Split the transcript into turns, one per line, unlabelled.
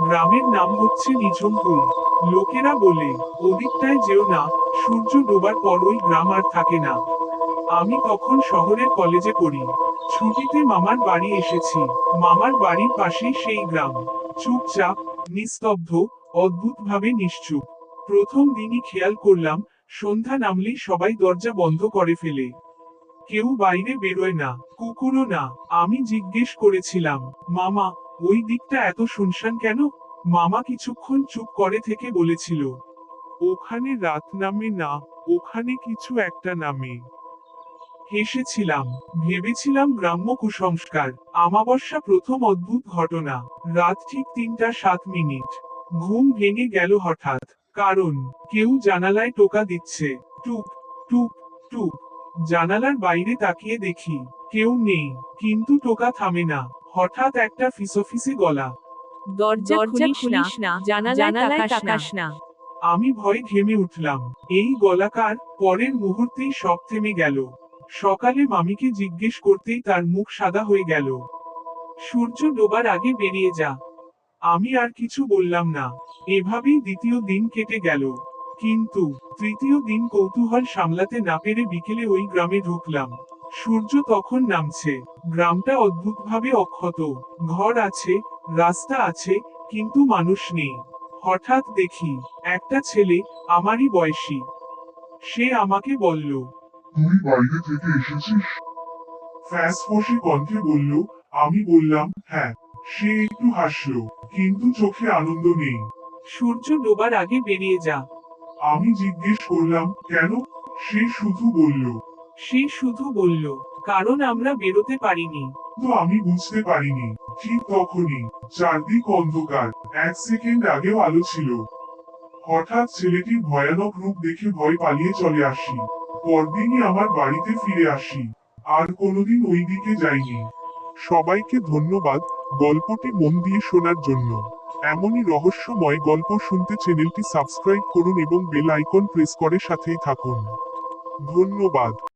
গ্রামের নাম হচ্ছে নিঝুমপুর লোকেরা বলে, ওদিকটায় যেও না, সূর্য ডোবার পর ওই গ্রাম আর থাকে না। আমি তখন শহরের কলেজে পড়ি। ছুটিতে মামার বাড়ি এসেছি। মামার বাড়ির পাশেই সেই গ্রাম। চুপচাপ, নিস্তব্ধ, অদ্ভুতভাবে নিশ্চুপ। প্রথম দিনই খেয়াল করলাম, সন্ধ্যা নামলেই সবাই দরজা বন্ধ করে ফেলে। কেউ বাইরে বেরোয় না, কুকুরও না, আমি জিজ্ঞেস করেছিলাম, মামা, ওই দিকটা এত শুনশান কেন? মামা কিছুক্ষণ চুপ করে থেকে বলেছিল, ওখানে রাত নামে না, ওখানে কিছু একটা নামে। হেসেছিলাম, ভেবেছিলাম গ্রাম্য কুসংস্কার, আমাবস্যা প্রথম অদ্ভুত ঘটনা, রাত ঠিক তিনটা সাত মিনিট, ঘুম ভেঙে গেল হঠাৎ, কারণ, কেউ জানালায় টোকা দিচ্ছে টুক টুক টুক জানালার বাইরে তাকিয়ে দেখি কেউ নেই কিন্তু টোকা থামে না। হঠাৎ একটা ফিসফিসে গলা।
দরজা খুলিস না জানালায়
তাকাস
না।
আমি ভয়ে ঘেমে উঠলাম। এই গলাকার পরের মুহূর্তেই সব থেমে গেল। সকালে মামিকে জিজ্ঞেস করতেই তার মুখ সাদা হয়ে গেল। সূর্য ডোবার আগে বেরিয়ে যা। আমি আর কিছু বললাম না। এভাবেই দ্বিতীয় দিন কেটে গেল। কিন্তু তৃতীয় দিন কৌতূহল সামলাতে না পেরে বিকেলে ওই গ্রামে ঢুকলাম। সূর্য তখন নামছে। গ্রামটা অদ্ভুতভাবে অক্ষত। ঘর আছে রাস্তা আছে কিন্তু মানুষ নেই। হঠাৎ দেখি একটা ছেলে আমারই বয়সী। সে আমাকে বলল
তুই বাইরে থেকে এসেছিস? ফ্যাস ফসে কণ্ঠে বলল আমি বললাম হ্যাঁ। সে একটু হাসলো কিন্তু চোখে আনন্দ নেই।
সূর্য ডোবার আগে বেরিয়ে যা।
আমি জিজ্ঞেস করলাম কেন? সে শুধু বলল
সে শুধু বলল কারণ আমরা বেরোতে পারিনি।
তো আমি বুঝতে পারিনি। ঠিক তখনই চারদিক অন্ধকার। এক সেকেন্ড আগেও আলো ছিল। হঠাৎ ছেলেটির ভয়ানক রূপ দেখে ভয় পালিয়ে চলে আসি। পরদিনই আমার বাড়িতে ফিরে আসি। আর কোনোদিন ওই দিকে যাইনি। সবাইকে ধন্যবাদ গল্পটি মন দিয়ে শোনার জন্য। এমনই রহস্যময় গল্প শুনতে চ্যানেলটি সাবস্ক্রাইব করুন এবং বেল আইকন প্রেস করে সাথেই থাকুন। ধন্যবাদ।